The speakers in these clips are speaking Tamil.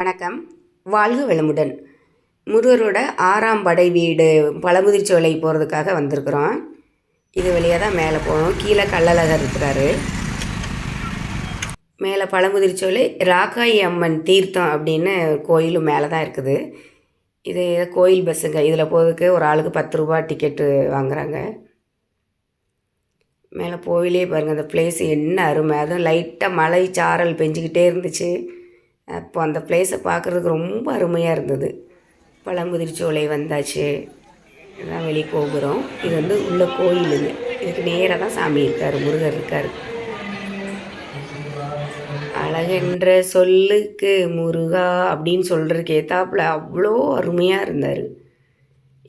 வணக்கம். வாழ்க வளமுடன். முருகரோட ஆறாம் படை வீடு பழமுதிர்ச்சோலை போகிறதுக்காக வந்திருக்கிறோம். இது வழியாக தான் மேலே போகணும். கீழே கள்ளழகர் இருக்கிறாரு. மேலே பழமுதிர்ச்சோலை ராக்காயி அம்மன் தீர்த்தம் அப்படின்னு கோயிலும் மேலே தான் இருக்குது. இது கோயில் பஸ்ஸுங்க. இதில் போகிறதுக்கு ஒரு ஆளுக்கு பத்து ரூபா டிக்கெட்டு வாங்குறாங்க. மேலே போயிலே பாருங்கள் அந்த பிளேஸ் என்ன அருமை. அதுவும் லைட்டாக மழை சாரல் பெஞ்சிக்கிட்டே இருந்துச்சு. அப்போ அந்த பிளேஸை பார்க்குறதுக்கு ரொம்ப அருமையாக இருந்தது. பழமுதிர்ச்சோலை வந்தாச்சு. இதெல்லாம் வெளியே கோபுரம் இது வந்து உள்ள கோயிலுங்க இதுக்கு நேராக தான் சாமி இருக்கார் முருகர் இருக்கார். அழகென்ற சொல்லுக்கு முருகா அப்படின்னு சொல்கிறதுக்கு ஏத்தாப்பில் அவ்வளோ அருமையாக இருந்தார்.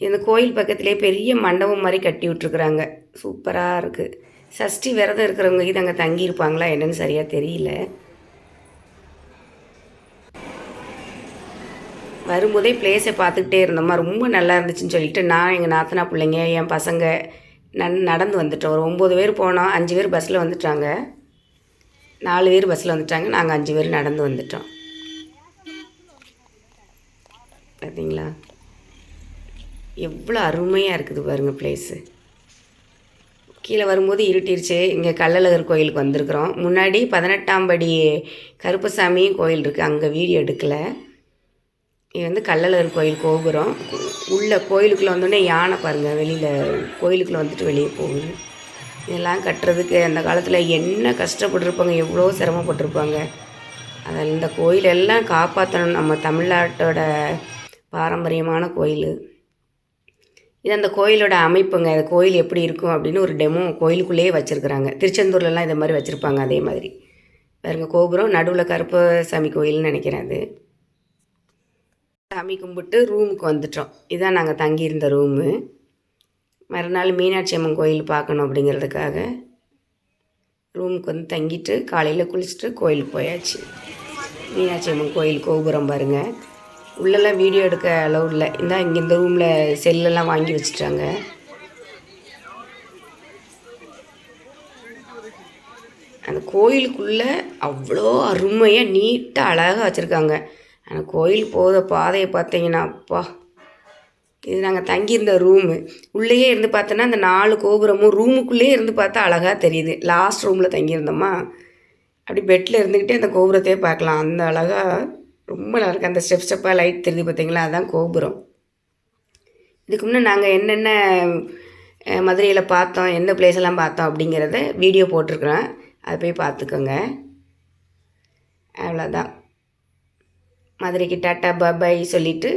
இந்த கோயில் பக்கத்துலேயே பெரிய மண்டபம் மாதிரி கட்டி விட்ருக்குறாங்க சூப்பராக இருக்குது சஷ்டி விரதம் இருக்கிறவங்க இது அங்கே தங்கியிருப்பாங்களா என்னன்னு சரியாக தெரியல. வரும்போதே பிளேஸை பார்த்துக்கிட்டே இருந்தோம்மா. ரொம்ப நல்லா இருந்துச்சுன்னு சொல்லிட்டு நான் எங்கள் நாத்தனா பிள்ளைங்க என் பசங்க நன் நடந்து வந்துட்டோம். ஒரு ஒம்பது பேர் போனோம் அஞ்சு பேர் பஸ்ஸில் வந்துட்டாங்க. நாலு பேர் பஸ்ஸில் வந்துட்டாங்க. நாங்கள் அஞ்சு பேர் நடந்து வந்துட்டோம். பார்த்தீங்களா எவ்வளோ அருமையாக இருக்குது பாருங்கள் பிளேஸு கீழே வரும்போது இருட்டிருச்சு. இங்கே கள்ளழகர் கோயிலுக்கு வந்திருக்கிறோம். முன்னாடி பதினெட்டாம் படி கருப்பசாமி கோயில் இருக்குது அங்கே வீடியோ எடுக்கலை. இது வந்து கல்லலர் கோயில் கோபுரம். உள்ள கோயிலுக்குள்ளே வந்தோடனே யானை பாருங்கள் வெளியில் கோயிலுக்குள்ளே வந்துட்டு வெளியே போகுது. இதெல்லாம் கட்டுறதுக்கு அந்த காலத்தில் என்ன கஷ்டப்பட்டிருப்பாங்க எவ்வளோ சிரமப்பட்டிருப்பாங்க. அதில் இந்த கோயிலெல்லாம் காப்பாற்றணும் நம்ம தமிழ்நாட்டோட பாரம்பரியமான கோயில். இது அந்த கோயிலோட அமைப்புங்க அந்த கோயில் எப்படி இருக்கும் அப்படின்னு ஒரு டெமோ கோயிலுக்குள்ளேயே வச்சுருக்குறாங்க. திருச்செந்தூர்லலாம் இதை மாதிரி வச்சுருப்பாங்க அதே மாதிரி. பாருங்கள் கோபுரம் நடுவில் கருப்பு சாமி கோயில்னு நினைக்கிறேன் அது. சாமி கும்பிட்டு ரூமுக்கு வந்துட்டோம். இதான் நாங்கள் தங்கியிருந்த ரூமு மறுநாள் மீனாட்சி அம்மன் கோயில் பார்க்கணும் அப்படிங்கிறதுக்காக ரூமுக்கு வந்து தங்கிட்டு காலையில் குளிச்சுட்டு கோயிலுக்கு போயாச்சு. மீனாட்சி அம்மன் கோயில் கோபுரம் பாருங்கள் உள்ளெல்லாம் வீடியோ எடுக்க அளவு இல்லை. இந்த இங்கே இந்த ரூமில் செல்லெல்லாம் வாங்கி வச்சுட்டாங்க. அந்த கோயிலுக்குள்ளே அவ்வளோ அருமையாக நீட்டாக அழகாக வச்சுருக்காங்க. ஆனால் கோயில் போகிற பாதையை பார்த்தீங்கன்னா அப்பா இது நாங்கள் தங்கியிருந்த ரூமு உள்ளேயே இருந்து பார்த்தோன்னா அந்த நாலு கோபுரமும் ரூமுக்குள்ளேயே இருந்து பார்த்தா அழகாக தெரியுது. லாஸ்ட் ரூமில் தங்கியிருந்தோமா? அப்படி பெட்டில் இருந்துக்கிட்டே அந்த கோபுரத்தையே பார்க்கலாம். அந்த அழகாக ரொம்ப நல்லாயிருக்கு அந்த ஸ்டெப் ஸ்டெப்பாக லைட் தெரியுது பார்த்தீங்களா? அதுதான் கோபுரம். இதுக்கு முன்னே நாங்கள் என்னென்ன மதுரையில் பார்த்தோம் எந்த place எல்லாம் பார்த்தோம் அப்படிங்கிறத வீடியோ போட்டிருக்குறேன். அதை போய் பார்த்துக்கோங்க. அவ்வளோதான் மதுரைக்கு டாட்டா பாபாய் சொல்லிட்டு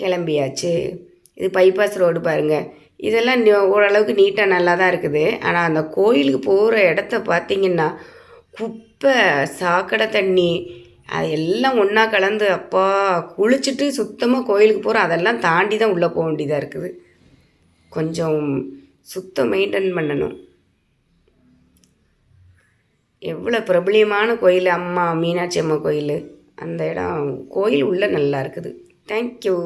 கிளம்பியாச்சு. இது பைபாஸ் ரோடு பாருங்கள் இதெல்லாம் ஓரளவுக்கு நீட்டாக நல்லா தான் இருக்குது. ஆனால் அந்த கோயிலுக்கு போகிற இடத்த பார்த்தீங்கன்னா குப்பை சாக்கடை தண்ணி அது எல்லாம் ஒன்றா கலந்து அப்பா குளிச்சுட்டு சுத்தமாக கோயிலுக்கு போகிறோம் அதெல்லாம் தாண்டி தான் உள்ளே போக வேண்டியதாக இருக்குது. கொஞ்சம் சுத்தம் மெயின்டைன் பண்ணணும். எவ்வளோ பிரபலியமான கோயில் அம்மா மீனாட்சி அம்மா கோயில். அந்த இடம் கோயில் உள்ளே நல்லா இருக்குது. தேங்க்யூ